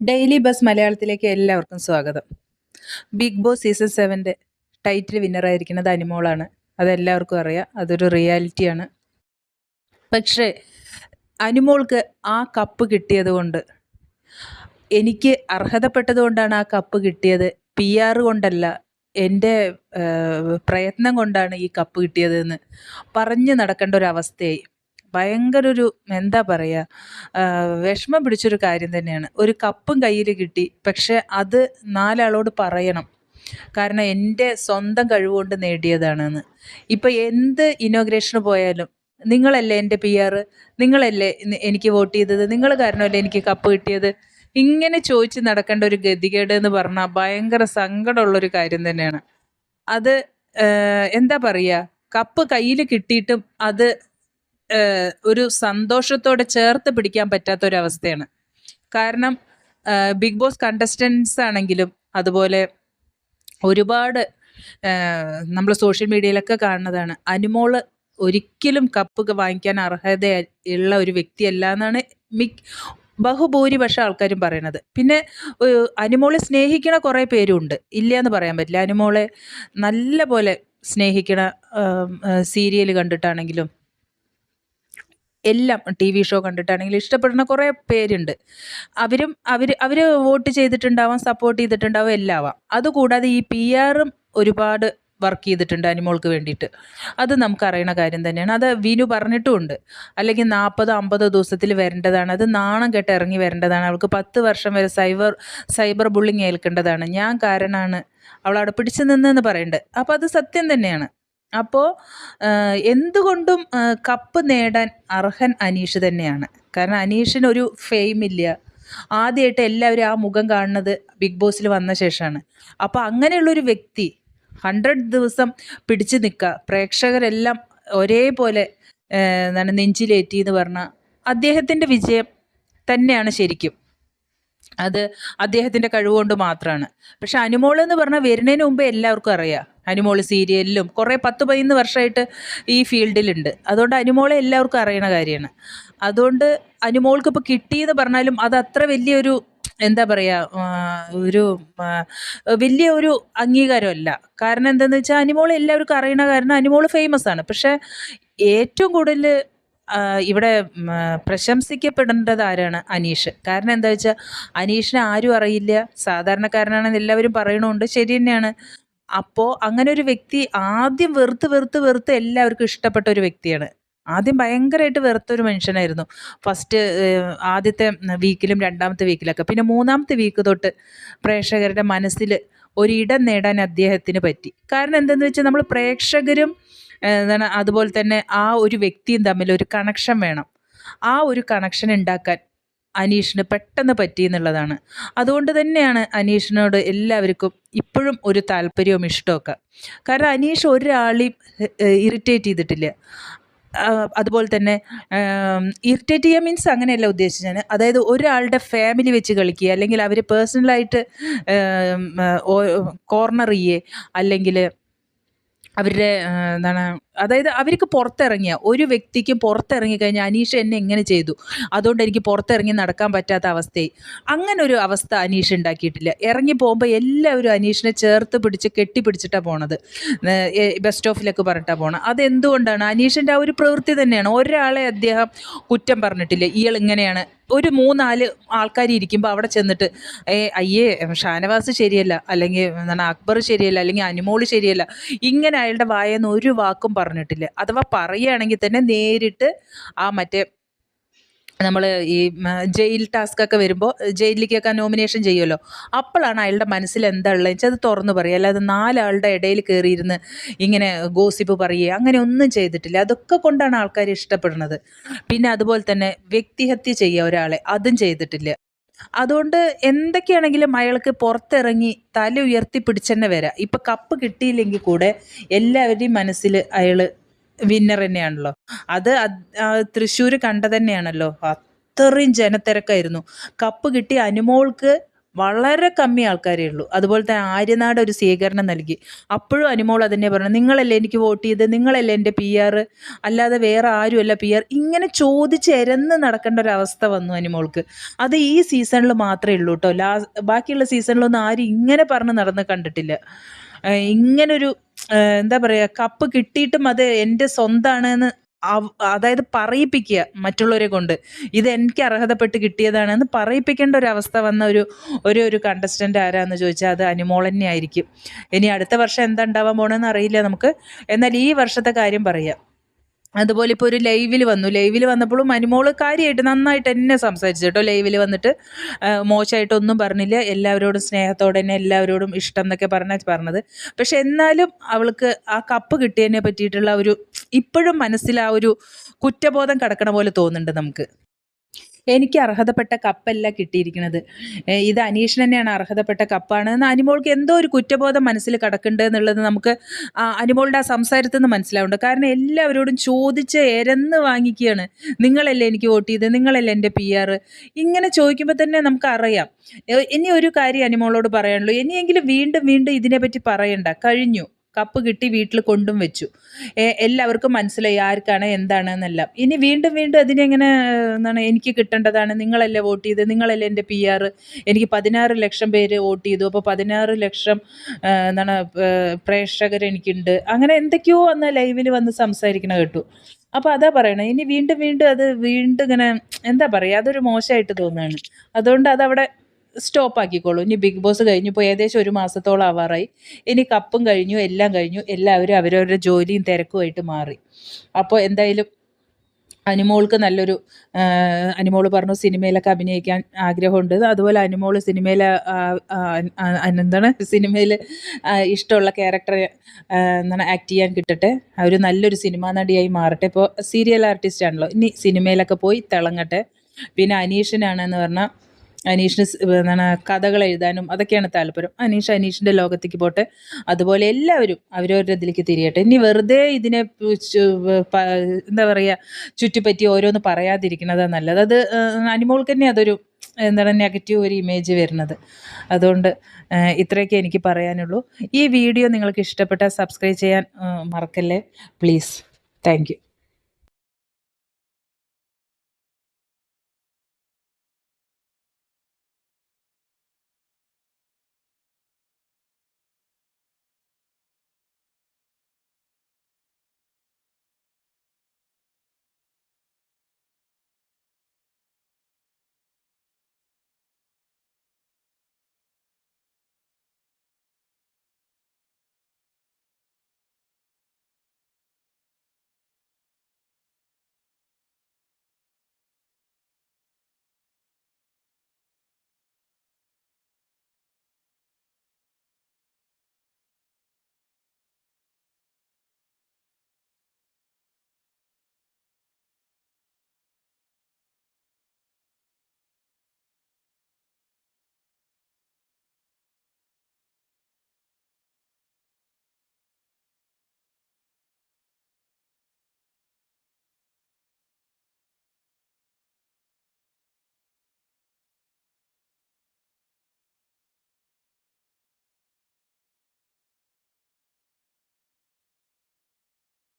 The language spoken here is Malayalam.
ഡെയിലി ബസ് മലയാളത്തിലേക്ക് എല്ലാവർക്കും സ്വാഗതം. ബിഗ് ബോസ് സീസൺ സെവന്റെ ടൈറ്റിൽ വിന്നറായിരിക്കുന്നത് അനിമോളാണ്. അതെല്ലാവർക്കും അറിയാം. അതൊരു റിയാലിറ്റിയാണ്. പക്ഷേ അനിമോൾക്ക് ആ കപ്പ് കിട്ടിയത് കൊണ്ട് എനിക്ക് അർഹതപ്പെട്ടതുകൊണ്ടാണ് ആ കപ്പ് കിട്ടിയത്. പി ആർ കൊണ്ടല്ല എന്റെ പ്രയത്നം കൊണ്ടാണ് ഈ കപ്പ് കിട്ടിയതെന്ന് പറഞ്ഞ് നടക്കേണ്ട ഒരു അവസ്ഥയായി. ഭയങ്കര ഒരു എന്താ പറയുക വിഷമം പിടിച്ചൊരു കാര്യം തന്നെയാണ്. ഒരു കപ്പും കയ്യിൽ കിട്ടി പക്ഷെ അത് നാലാളോട് പറയണം. കാരണം എന്റെ സ്വന്തം കഴിവുകൊണ്ട് നേടിയതാണെന്ന്. ഇപ്പം എന്ത് ഇനോഗ്രേഷന് പോയാലും നിങ്ങളല്ലേ എന്റെ പി ആർ നിങ്ങളല്ലേ എനിക്ക് വോട്ട് ചെയ്തത്? നിങ്ങൾ കാരണമല്ലേ എനിക്ക് കപ്പ് കിട്ടിയത്? ഇങ്ങനെ ചോദിച്ച് നടക്കേണ്ട ഒരു ഗതികേട് എന്ന് പറഞ്ഞാൽ ഭയങ്കര സങ്കടമുള്ളൊരു കാര്യം തന്നെയാണ്. അത് എന്താ പറയുക കപ്പ് കയ്യിൽ കിട്ടിയിട്ടും അത് ഒരു സന്തോഷത്തോടെ ചേർത്ത് പിടിക്കാൻ പറ്റാത്ത ഒരു അവസ്ഥയാണ് കാരണം ബിഗ് ബോസ് കണ്ടസ്റ്റൻസ് ആണെങ്കിലും അതുപോലെ ഒരുപാട് നമ്മൾ സോഷ്യൽ മീഡിയയിലൊക്കെ കാണുന്നതാണ്. അനുമോൾ ഒരിക്കലും കപ്പ് വാങ്ങിക്കാൻ അർഹത ഉള്ള ഒരു വ്യക്തിയല്ല എന്നാണ് മിക് ബഹുഭൂരിപക്ഷം ആൾക്കാരും പറയണത്. പിന്നെ അനുമോളെ സ്നേഹിക്കണ കുറേ പേരുണ്ട്. ഇല്ല എന്ന് പറയാൻ പറ്റില്ല. അനുമോളെ നല്ല പോലെ സ്നേഹിക്കണ സീരിയൽ കണ്ടിട്ടാണെങ്കിലും എല്ലാം ടി വി ഷോ കണ്ടിട്ടാണെങ്കിലും ഇഷ്ടപ്പെടുന്ന കുറേ പേരുണ്ട്. അവരും അവർ അവർ വോട്ട് ചെയ്തിട്ടുണ്ടാവാം സപ്പോർട്ട് ചെയ്തിട്ടുണ്ടാവാം എല്ലാം ആവാം അതുകൂടാതെ ഈ പി ആറും ഒരുപാട് വർക്ക് ചെയ്തിട്ടുണ്ട് അനിമോൾക്ക് വേണ്ടിയിട്ട്. അത് നമുക്കറിയണ കാര്യം തന്നെയാണ്. അത് വിനു പറഞ്ഞിട്ടുമുണ്ട്. അല്ലെങ്കിൽ നാൽപ്പത് അമ്പത് ദിവസത്തിൽ വരേണ്ടതാണ്. അത് നാണം കെട്ട് ഇറങ്ങി വരേണ്ടതാണ്. അവൾക്ക് പത്ത് വർഷം വരെ സൈബർ സൈബർ ബുള്ളിങ് ഏൽക്കേണ്ടതാണ്. ഞാൻ കാരണമാണ് അവൾ അവിടെ പിടിച്ചു നിന്നെന്ന് പറയുന്നുണ്ട് അപ്പോൾ അത് സത്യം തന്നെയാണ്. അപ്പോൾ എന്തുകൊണ്ടും കപ്പ് നേടാൻ അർഹൻ അനീഷ് തന്നെയാണ്. കാരണം അനീഷിന് ഒരു ഫെയിം ഇല്ല. ആദ്യമായിട്ട് എല്ലാവരും ആ മുഖം കാണുന്നത് ബിഗ് ബോസിൽ വന്ന ശേഷമാണ് അപ്പോൾ അങ്ങനെയുള്ളൊരു വ്യക്തി ഹൺഡ്രഡ് ദിവസം പിടിച്ചു നിൽക്കുക പ്രേക്ഷകരെല്ലാം ഒരേപോലെ എന്താണ് നെഞ്ചിലേറ്റി എന്ന് പറഞ്ഞാൽ അദ്ദേഹത്തിന്റെ വിജയം തന്നെയാണ് ശരിക്കും. അത് അദ്ദേഹത്തിന്റെ കഴിവുകൊണ്ട് മാത്രമാണ് പക്ഷെ അനുമോൾ എന്ന് പറഞ്ഞാൽ വരുന്നതിന് മുമ്പ് എല്ലാവർക്കും അറിയാം. അനുമോൾ സീരിയലിലും കുറേ പത്ത് പതിനൊന്ന് വർഷമായിട്ട് ഈ ഫീൽഡിലുണ്ട്. അതുകൊണ്ട് അനുമോളെ എല്ലാവർക്കും അറിയണ കാര്യമാണ്. അതുകൊണ്ട് അനുമോൾക്ക് ഇപ്പോൾ കിട്ടിയെന്ന് പറഞ്ഞാലും അത് അത്ര വലിയൊരു എന്താ പറയുക ഒരു വലിയ ഒരു അംഗീകാരമല്ല. കാരണം എന്താണെന്ന് വെച്ചാൽ അനിമോൾ എല്ലാവർക്കും അറിയണ കാരണം അനിമോൾ ഫേമസ് ആണ്. പക്ഷേ ഏറ്റവും കൂടുതൽ ഇവിടെ പ്രശംസിക്കപ്പെടേണ്ടത് ആരാണ്? അനീഷ്. കാരണം എന്താ വെച്ചാൽ അനീഷിനെ ആരും അറിയില്ല. സാധാരണക്കാരനാണെന്ന് എല്ലാവരും പറയണമുണ്ട് ശരി തന്നെയാണ്. അപ്പോൾ അങ്ങനെ ഒരു വ്യക്തി ആദ്യം വെറുത്ത് വെറുത്ത് വെറുത്ത് എല്ലാവർക്കും ഇഷ്ടപ്പെട്ട ഒരു വ്യക്തിയാണ്. ആദ്യം ഭയങ്കരമായിട്ട് വെറുത്തൊരു മനുഷ്യനായിരുന്നു. ഫസ്റ്റ് ആദ്യത്തെ വീക്കിലും രണ്ടാമത്തെ വീക്കിലൊക്കെ. പിന്നെ മൂന്നാമത്തെ വീക്ക് തൊട്ട് പ്രേക്ഷകരുടെ മനസ്സിൽ ഒരിടം നേടാൻ അദ്ദേഹത്തിന് പറ്റി. കാരണം എന്തെന്ന് വെച്ചാൽ നമ്മൾ പ്രേക്ഷകരും എന്താണ് അതുപോലെ തന്നെ ആ ഒരു വ്യക്തിയും തമ്മിൽ ഒരു കണക്ഷൻ വേണം. ആ ഒരു കണക്ഷൻ ഉണ്ടാക്കാൻ അനീഷിന് പെട്ടെന്ന് പറ്റി എന്നുള്ളതാണ്. അതുകൊണ്ട് തന്നെയാണ് അനീഷിനോട് എല്ലാവർക്കും ഇപ്പോഴും ഒരു താല്പര്യവും ഇഷ്ടമൊക്കെ കാരണം അനീഷ് ഒരാളെയും ഇറിറ്റേറ്റ് ചെയ്തിട്ടില്ല. അതുപോലെ തന്നെ ഇറിറ്റേറ്റ് ചെയ്യുക മീൻസ് അങ്ങനെയല്ല ഉദ്ദേശിച്ചത് ഞാൻ. അതായത് ഒരാളുടെ ഫാമിലി വെച്ച് കളിക്കുക അല്ലെങ്കിൽ അവർ പേഴ്സണലായിട്ട് കോർണർ ചെയ്യേ അല്ലെങ്കിൽ അവരുടെ എന്താണ് അതായത് അവർക്ക് പുറത്തിറങ്ങിയ ഒരു വ്യക്തിക്ക് പുറത്തിറങ്ങി കഴിഞ്ഞാൽ അനീഷ എന്നെ എങ്ങനെ ചെയ്തു? അതുകൊണ്ട് എനിക്ക് പുറത്തിറങ്ങി നടക്കാൻ പറ്റാത്ത അവസ്ഥയായി. അങ്ങനെ ഒരു അവസ്ഥ അനീഷ് ഉണ്ടാക്കിയിട്ടില്ല. ഇറങ്ങി പോകുമ്പോൾ എല്ലാവരും അനീഷിനെ ചേർത്ത് പിടിച്ച് കെട്ടിപ്പിടിച്ചിട്ടാണ് പോണത്. ബസ് സ്റ്റോപ്പിലൊക്കെ പറഞ്ഞിട്ടാണ് പോണത്. അതെന്തുകൊണ്ടാണ്? അനീഷിന്റെ ആ ഒരു പ്രവൃത്തി തന്നെയാണ്. ഒരാളെ അദ്ദേഹം കുറ്റം പറഞ്ഞിട്ടില്ല. ഇയാൾ ഇങ്ങനെയാണ്. ഒരു മൂന്നാൽ ആൾക്കാർ ഇരിക്കുമ്പോൾ അവിടെ ചെന്നിട്ട് ഏ അയ്യേ ഷാനവാസ് ശരിയല്ല. അല്ലെങ്കിൽ എന്താണ് അക്ബർ ശരിയല്ല. അല്ലെങ്കിൽ അനുമോൾ ശരിയല്ല. ഇങ്ങനെ അയാളുടെ വായെന്ന് ഒരു വാക്കും പറഞ്ഞിട്ടില്ല. അഥവാ പറയുകയാണെങ്കിൽ തന്നെ നേരിട്ട് ആ മറ്റേ നമ്മൾ ഈ ജയിൽ ടാസ്ക് ഒക്കെ വരുമ്പോൾ ജയിലിലേക്കൊക്കെ നോമിനേഷൻ ചെയ്യുമല്ലോ അപ്പോഴാണ് അയാളുടെ മനസ്സിൽ എന്താ ഉള്ളത് വെച്ചാൽ അത് തുറന്നു പറയുക. അല്ലാതെ നാലാളുടെ ഇടയിൽ കയറിയിരുന്ന് ഇങ്ങനെ ഗോസിപ്പ് പറയുക അങ്ങനെ ഒന്നും ചെയ്തിട്ടില്ല. അതൊക്കെ കൊണ്ടാണ് ആൾക്കാർ ഇഷ്ടപ്പെടുന്നത്. പിന്നെ അതുപോലെ തന്നെ വ്യക്തിഹത്യ ചെയ്യുക ഒരാളെ. അതും ചെയ്തിട്ടില്ല. അതുകൊണ്ട് എന്തൊക്കെയാണെങ്കിലും അയാൾക്ക് പുറത്തിറങ്ങി തല ഉയർത്തി പിടിച്ചെന്നെ വരാം. ഇപ്പം കപ്പ് കിട്ടിയില്ലെങ്കിൽ കൂടെ എല്ലാവരുടെയും മനസ്സിൽ അയാൾ വിന്നർ തന്നെയാണല്ലോ. അത് തൃശ്ശൂർ കണ്ടതന്നെയാണല്ലോ അത്രയും ജനത്തിരക്കായിരുന്നു. കപ്പ് കിട്ടി അനുമോൾക്ക് വളരെ കമ്മി ആൾക്കാരേ ഉള്ളൂ. അതുപോലെ തന്നെ ആര്യനാട് ഒരു സ്വീകരണം നൽകി. അപ്പോഴും അനുമോൾ അതന്നെ പറഞ്ഞു നിങ്ങളല്ലേ എനിക്ക് വോട്ട് ചെയ്ത്? നിങ്ങളല്ലേ എന്റെ പി ആർ അല്ലാതെ വേറെ ആരുമല്ല പി ആർ ഇങ്ങനെ ചോദിച്ച് എരന്ന് നടക്കേണ്ട ഒരു അവസ്ഥ വന്നു അനുമോൾക്ക്. അത് ഈ സീസണിൽ മാത്രമേ ഉള്ളൂ കേട്ടോ. ലാ ബാക്കിയുള്ള സീസണിലൊന്നും ആരും ഇങ്ങനെ പറഞ്ഞ് നടന്ന് കണ്ടിട്ടില്ല. ഇങ്ങനൊരു എന്താ പറയുക കപ്പ് കിട്ടിയിട്ടും അത് എന്റെ സ്വന്തമാണെന്ന് അതായത് പറയിപ്പിക്കുക മറ്റുള്ളവരെ കൊണ്ട്. ഇത് എനിക്ക് അർഹതപ്പെട്ട് കിട്ടിയതാണെന്ന് പറയിപ്പിക്കേണ്ട ഒരു അവസ്ഥ വന്ന ഒരു ഒരു ഒരു കണ്ടസ്റ്റന്റ് ആരാന്ന് ചോദിച്ചാൽ അത് അനുമോൾ തന്നെ ആയിരിക്കും ഇനി അടുത്ത വർഷം എന്താ ഉണ്ടാവാൻ പോണെന്ന് അറിയില്ല നമുക്ക്. എന്നാൽ ഈ വർഷത്തെ കാര്യം പറയാം. അതുപോലെ ഇപ്പോൾ ഒരു ലൈവിൽ വന്നു. ലൈവിൽ വന്നപ്പോഴും മനുമോൾ കാര്യമായിട്ട് നന്നായിട്ട് എന്നെ സംസാരിച്ചു കേട്ടോ. ലൈവിൽ വന്നിട്ട് മോശമായിട്ടൊന്നും പറഞ്ഞില്ല. എല്ലാവരോടും സ്നേഹത്തോടെ തന്നെ എല്ലാവരോടും ഇഷ്ടം എന്നൊക്കെ പറഞ്ഞാൽ പറഞ്ഞത്. പക്ഷെ എന്നാലും അവൾക്ക് ആ കപ്പ് കിട്ടിയതിനെ പറ്റിയിട്ടുള്ള ഒരു ഇപ്പോഴും മനസ്സിൽ ആ ഒരു കുറ്റബോധം കിടക്കണ പോലെ തോന്നുന്നുണ്ട് നമുക്ക്. എനിക്ക് അർഹതപ്പെട്ട കപ്പല്ല കിട്ടിയിരിക്കുന്നത്. ഇത് അനീഷിന് തന്നെയാണ് അർഹതപ്പെട്ട കപ്പാണ്. എന്ന് അനിമോൾക്ക് എന്തോ ഒരു കുറ്റബോധം മനസ്സിൽ കിടക്കുന്നുണ്ട് എന്നുള്ളത് നമുക്ക് അനിമോളുടെ ആ സംസാരത്തിൽ നിന്ന് മനസ്സിലാവുന്നുണ്ട്. കാരണം എല്ലാവരോടും ചോദിച്ച് എരന്ന് വാങ്ങിക്കുകയാണ്. നിങ്ങളല്ലേ എനിക്ക് വോട്ട് ചെയ്ത് നിങ്ങളല്ലേ എന്റെ പി ആർ ഇങ്ങനെ ചോദിക്കുമ്പോൾ തന്നെ നമുക്ക് അറിയാം ഇനി ഒരു കാര്യം അനിമോളോട് പറയാനുള്ളൂ. ഇനിയെങ്കിലും വീണ്ടും വീണ്ടും ഇതിനെപ്പറ്റി പറയണ്ട. കഴിഞ്ഞു. കപ്പ് കിട്ടി വീട്ടിൽ കൊണ്ടും വെച്ചു. എല്ലാവർക്കും മനസ്സിലായി ആർക്കാണ് എന്താണെന്നെല്ലാം. ഇനി വീണ്ടും വീണ്ടും അതിനെങ്ങനെ എന്താണ് എനിക്ക് കിട്ടേണ്ടതാണ്? നിങ്ങളല്ലേ വോട്ട് ചെയ്ത്? നിങ്ങളല്ലേ എന്റെ പി ആർ എനിക്ക് പതിനാറ് ലക്ഷം പേര് വോട്ട് ചെയ്തു. അപ്പോൾ പതിനാറ് ലക്ഷം എന്താണ് പ്രേക്ഷകർ എനിക്കുണ്ട്. അങ്ങനെ എന്തൊക്കെയോ അന്ന് ലൈവിൽ വന്ന് സംസാരിക്കണ കേട്ടു. അപ്പോൾ അതാ പറയണത് ഇനി വീണ്ടും വീണ്ടും അത് വീണ്ടും ഇങ്ങനെ എന്താ പറയുക അതൊരു മോശമായിട്ട് തോന്നുകയാണ്. അതുകൊണ്ട് അതവിടെ സ്റ്റോപ്പ് ആക്കിക്കോളൂ ഇനി ബിഗ് ബോസ് കഴിഞ്ഞു ഇപ്പോൾ ഏകദേശം ഒരു മാസത്തോളം ആവാറായി. ഇനി കപ്പും കഴിഞ്ഞു എല്ലാം കഴിഞ്ഞു എല്ലാവരും അവരവരുടെ ജോലിയും തിരക്കുമായിട്ട് മാറി. അപ്പോൾ എന്തായാലും അനിമോൾക്ക് നല്ലൊരു അനിമോൾ പറഞ്ഞു സിനിമയിലൊക്കെ അഭിനയിക്കാൻ ആഗ്രഹമുണ്ട്. അതുപോലെ അനിമോൾ സിനിമയിൽ എന്താണ് സിനിമയിൽ ഇഷ്ടമുള്ള ക്യാരക്ടർ എന്താണ് ആക്ട് ചെയ്യാൻ കിട്ടട്ടെ. ഒരു നല്ലൊരു സിനിമാ നടിയായി മാറട്ടെ. ഇപ്പോൾ സീരിയൽ ആർട്ടിസ്റ്റ് ആണല്ലോ ഇനി സിനിമയിലൊക്കെ പോയി തിളങ്ങട്ടെ. പിന്നെ അനീഷിനാണെന്ന് പറഞ്ഞാൽ അനീഷിന് എന്താണ് കഥകൾ എഴുതാനും അതൊക്കെയാണ് താല്പര്യം. അനീഷ് അനീഷിന്റെ ലോകത്തേക്ക് പോട്ടെ. അതുപോലെ എല്ലാവരും അവരവരുടെ ഇതിലേക്ക് തിരിയട്ടെ. ഇനി വെറുതെ ഇതിനെ എന്താ പറയുക ചുറ്റിപ്പറ്റി ഓരോന്ന് പറയാതിരിക്കുന്നതാണ് നല്ലത്. അത് അനിമോൾക്ക് തന്നെ അതൊരു എന്താണ് നെഗറ്റീവ് ഒരു ഇമേജ് വരുന്നത്. അതുകൊണ്ട് ഇത്രയൊക്കെ എനിക്ക് പറയാനുള്ളൂ. ഈ വീഡിയോ നിങ്ങൾക്ക് ഇഷ്ടപ്പെട്ടാൽ സബ്സ്ക്രൈബ് ചെയ്യാൻ മറക്കല്ലേ? പ്ലീസ്. താങ്ക്